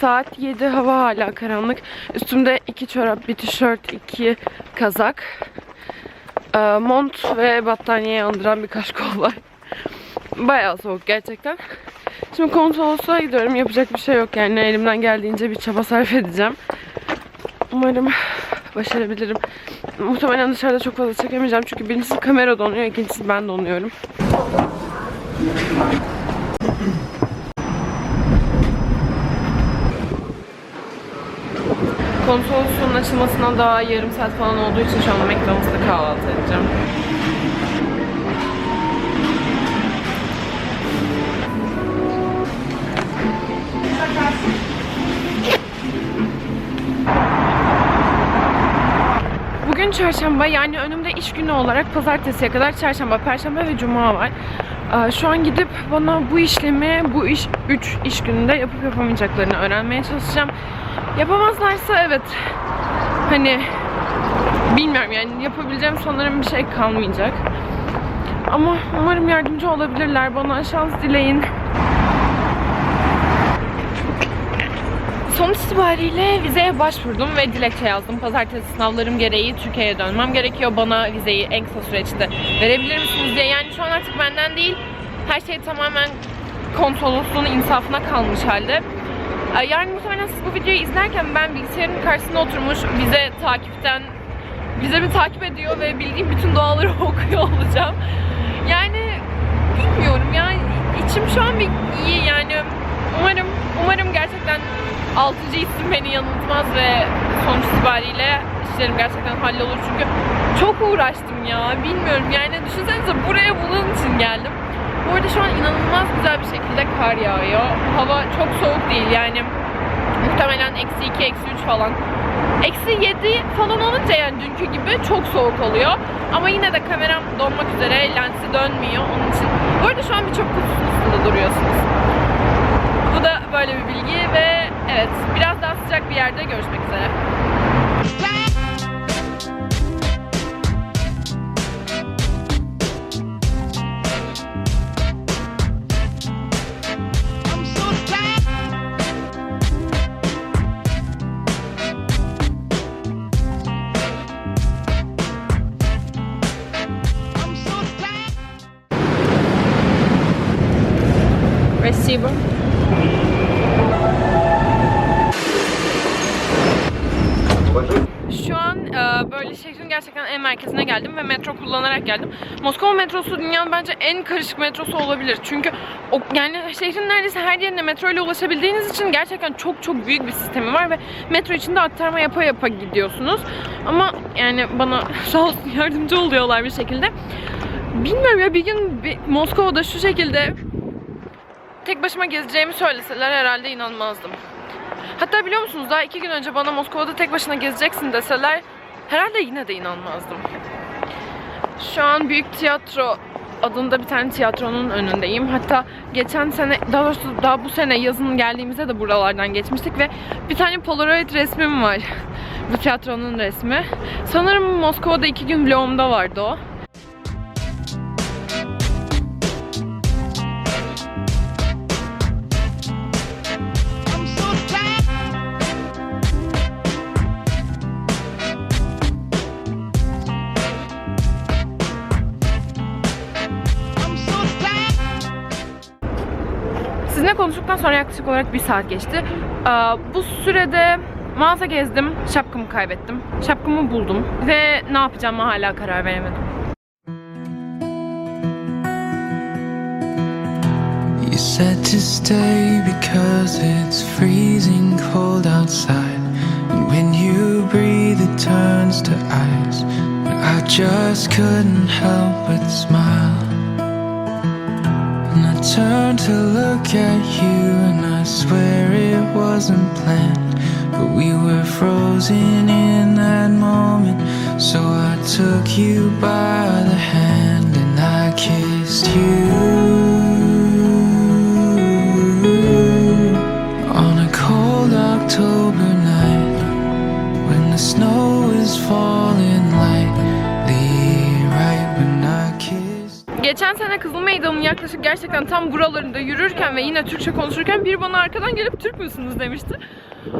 Saat 7 hava hala karanlık. Üstümde iki çorap, bir tişört, iki kazak. Ee, mont ve battaniye andıran birkaç kol var. Bayağı soğuk gerçekten. Şimdi konsolosluğa gidiyorum. Yapacak bir şey yok yani. Elimden geldiğince bir çaba sarf edeceğim. Umarım başarabilirim. Muhtemelen dışarıda çok fazla çekemeyeceğim. Çünkü birincisi kamera donuyor, ikincisi ben donuyorum. Konsolosluğun açılmasına daha yarım saat falan olduğu için şu an McDonald's'ta kahvaltı edeceğim. Bugün çarşamba yani önümde iş günü olarak pazartesiye kadar çarşamba, perşembe ve cuma var. Ee, Şu an gidip bana bu işlemi bu iş 3 iş gününde yapıp yapamayacaklarını öğrenmeye çalışacağım. Yapamazlarsa evet hani bilmiyorum yani yapabileceğim sanırım bir şey kalmayacak. Ama umarım yardımcı olabilirler. Bana şans dileyin. Sonuç itibariyle vizeye başvurdum ve dilekçe yazdım. Pazartesi sınavlarım gereği Türkiye'ye dönmem gerekiyor. Bana vizeyi en kısa süreçte verebilir misiniz diye. Yani şu an artık benden değil. Her şey tamamen konsolosluğun insafına kalmış halde. Ee, Yani muhtemelen siz bu videoyu izlerken ben bilgisayarın karşısında oturmuş vize takipten vizemi takip ediyor ve bildiğim bütün duaları okuyor olacağım. Yani bilmiyorum ya içim şu an bir iyi yani umarım umarım gerçekten 6. isim beni yanıltmaz ve sonuç itibariyle işlerim gerçekten hallolur çünkü çok uğraştım ya bilmiyorum yani düşünsenize buraya bunun için geldim. Bu arada şu an inanılmaz güzel bir şekilde kar yağıyor. Hava çok soğuk değil yani muhtemelen eksi 2, eksi 3 falan. Eksi 7 falan olunca yani dünkü gibi çok soğuk oluyor. Ama yine de kameram donmak üzere, lensi dönmüyor onun için. Bu arada şu an bir çöp kutusunun üstünde duruyorsunuz. Bu da böyle bir bilgi ve evet biraz daha sıcak bir yerde görüşmek üzere. Receiver. Şu an e, böyle şehrin gerçekten en merkezine geldim ve metro kullanarak geldim. Moskova metrosu dünyanın bence en karışık metrosu olabilir. Çünkü o, yani şehrin neredeyse her yerine metro ile ulaşabildiğiniz için gerçekten çok çok büyük bir sistemi var ve metro içinde aktarma yapa yapa gidiyorsunuz. Ama yani bana sağ olsun yardımcı oluyorlar bir şekilde. Bilmiyorum ya bir gün bir Moskova'da şu şekilde tek başıma gezeceğimi söyleseler herhalde inanmazdım. Hatta biliyor musunuz daha iki gün önce bana Moskova'da tek başına gezeceksin deseler herhalde yine de inanmazdım. Şu an Büyük Tiyatro adında bir tane tiyatronun önündeyim. Hatta geçen sene, daha doğrusu daha bu sene yazın geldiğimizde de buralardan geçmiştik ve bir tane Polaroid resmim var. bu tiyatronun resmi. Sanırım Moskova'da iki gün vlogumda vardı o. sonra yaklaşık olarak bir saat geçti. Ee, Bu sürede mağaza gezdim, şapkamı kaybettim. Şapkamı buldum ve ne yapacağımı hala karar veremedim. You said to stay because it's freezing cold outside. And when you breathe, it turns to ice. I just couldn't help but smile. And I turned to look at you, and I swear it wasn't planned. But we were frozen in that moment. So I took you by the hand and I kissed you. Yaklaşık gerçekten tam buralarında yürürken ve yine Türkçe konuşurken biri bana arkadan gelip Türk müsünüz demişti.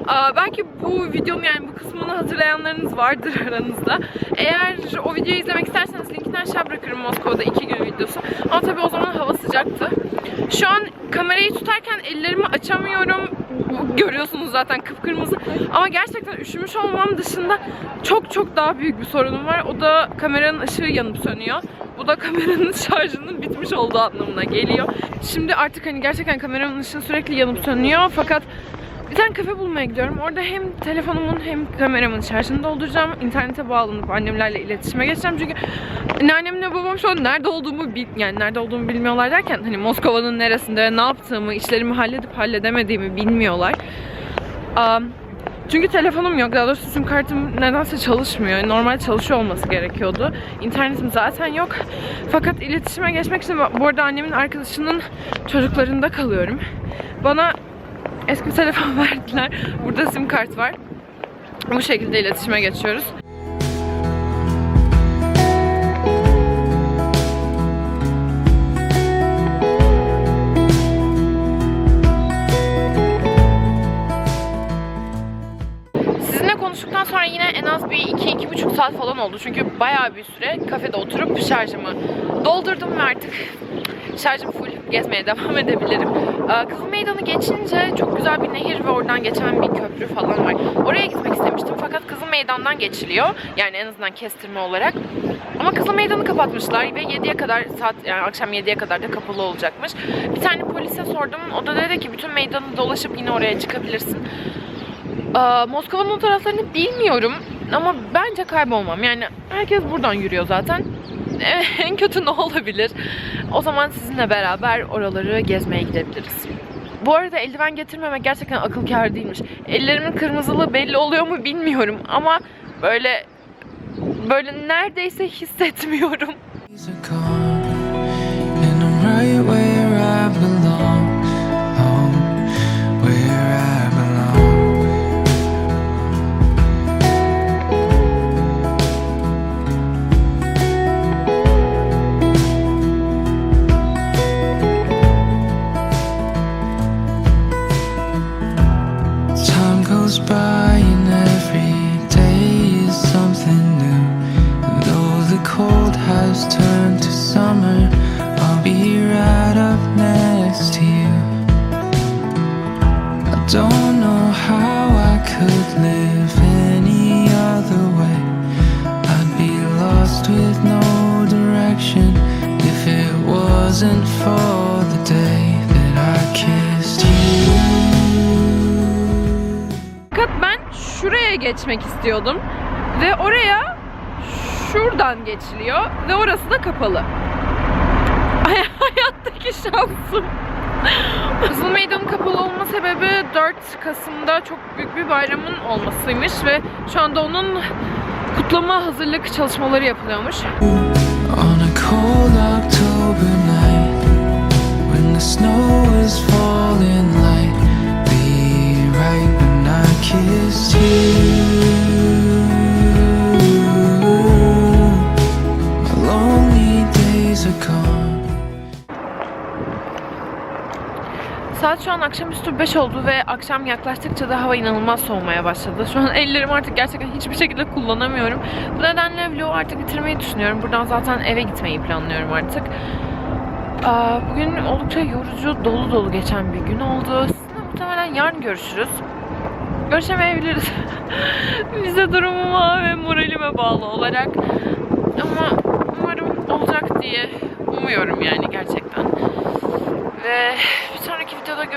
Aa, belki bu videonun yani bu kısmını hatırlayanlarınız vardır aranızda. Eğer o videoyu izlemek isterseniz linkini aşağı bırakırım Moskova'da iki gün videosu. Ama tabii o zaman hava sıcaktı. Şu an kamerayı tutarken ellerimi açamıyorum. Görüyorsunuz zaten kıpkırmızı. Ama gerçekten üşümüş olmam dışında çok çok daha büyük bir sorunum var. O da kameranın ışığı yanıp sönüyor. Bu da kameranın şarjının bitmiş olduğu anlamına geliyor. Şimdi artık hani gerçekten kameranın ışığı sürekli yanıp sönüyor. Fakat bir tane kafe bulmaya gidiyorum. Orada hem telefonumun hem kameramın şarjını dolduracağım. İnternete bağlanıp annemlerle iletişime geçeceğim. Çünkü anneannemle babam şu an nerede olduğumu bil yani nerede olduğumu bilmiyorlar derken hani Moskova'nın neresinde ne yaptığımı, işlerimi halledip halledemediğimi bilmiyorlar. Am, çünkü telefonum yok. Daha doğrusu sim kartım nedense çalışmıyor. Normal çalışıyor olması gerekiyordu. İnternetim zaten yok. Fakat iletişime geçmek için bu arada annemin arkadaşının çocuklarında kalıyorum. Bana eski bir telefon verdiler. Burada sim kart var. Bu şekilde iletişime geçiyoruz. Saat falan oldu. Çünkü bayağı bir süre kafede oturup şarjımı doldurdum ve artık şarjım full. Gezmeye devam edebilirim. Ee, Kızıl Meydanı geçince çok güzel bir nehir ve oradan geçen bir köprü falan var. Oraya gitmek istemiştim fakat Kızıl Meydan'dan geçiliyor. Yani en azından kestirme olarak. Ama Kızıl Meydan'ı kapatmışlar ve 7'ye kadar saat yani akşam 7'ye kadar da kapalı olacakmış. Bir tane polise sordum. O da dedi ki bütün meydanı dolaşıp yine oraya çıkabilirsin. Aa, Moskova'nın o taraflarını bilmiyorum ama bence kaybolmam. Yani herkes buradan yürüyor zaten. Eh, En kötü ne olabilir? O zaman sizinle beraber oraları gezmeye gidebiliriz. Bu arada eldiven getirmemek gerçekten akıl kâr değilmiş. Ellerimin kırmızılığı belli oluyor mu bilmiyorum ama böyle böyle neredeyse hissetmiyorum. Şuraya geçmek istiyordum ve oraya şuradan geçiliyor ve orası da kapalı. Ay, hayattaki şansım. Kızıl Meydan'ın kapalı olma sebebi 4 Kasım'da çok büyük bir bayramın olmasıymış ve şu anda onun kutlama hazırlık çalışmaları yapılıyormuş. On Saat şu an akşamüstü 5 oldu ve akşam yaklaştıkça da hava inanılmaz soğumaya başladı. Şu an ellerimi artık gerçekten hiçbir şekilde kullanamıyorum. Bu nedenle vlogu artık bitirmeyi düşünüyorum. Buradan zaten eve gitmeyi planlıyorum artık. Bugün oldukça yorucu, dolu dolu geçen bir gün oldu. Sizinle muhtemelen yarın görüşürüz. Görüşemeyebiliriz. Bize durumuma ve moralime bağlı olarak. Ama umarım olacak diye umuyorum yani gerçekten.